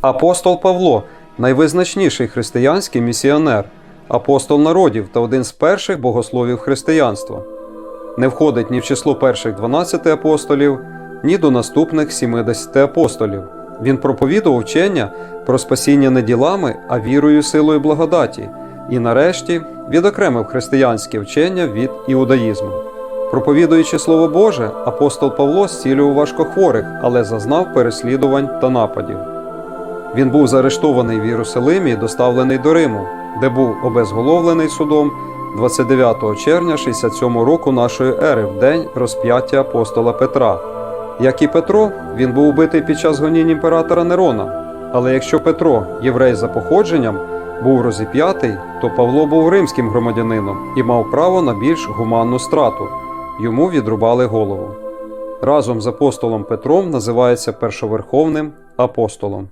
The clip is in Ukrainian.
Апостол Павло найвизначніший християнський місіонер, апостол народів та один з перших богословів християнства. Не входить ні в число перших 12 апостолів, ні до наступних 70 апостолів. Він проповідував вчення про спасіння не ділами, а вірою, силою благодаті, і нарешті відокремив християнське вчення від іудаїзму. Проповідуючи Слово Боже, апостол Павло зцілював важкохворих, але зазнав переслідувань та нападів. Він був заарештований в Єрусалимі і доставлений до Риму, де був обезголовлений судом 29 червня 67 року нашої ери, в день розп'яття апостола Петра. Як і Петро, він був убитий під час гонінь імператора Нерона. Але якщо Петро, єврей за походженням, був розіп'ятий, то Павло був римським громадянином і мав право на більш гуманну страту. Йому відрубали голову. Разом з апостолом Петром називається першоверховним апостолом.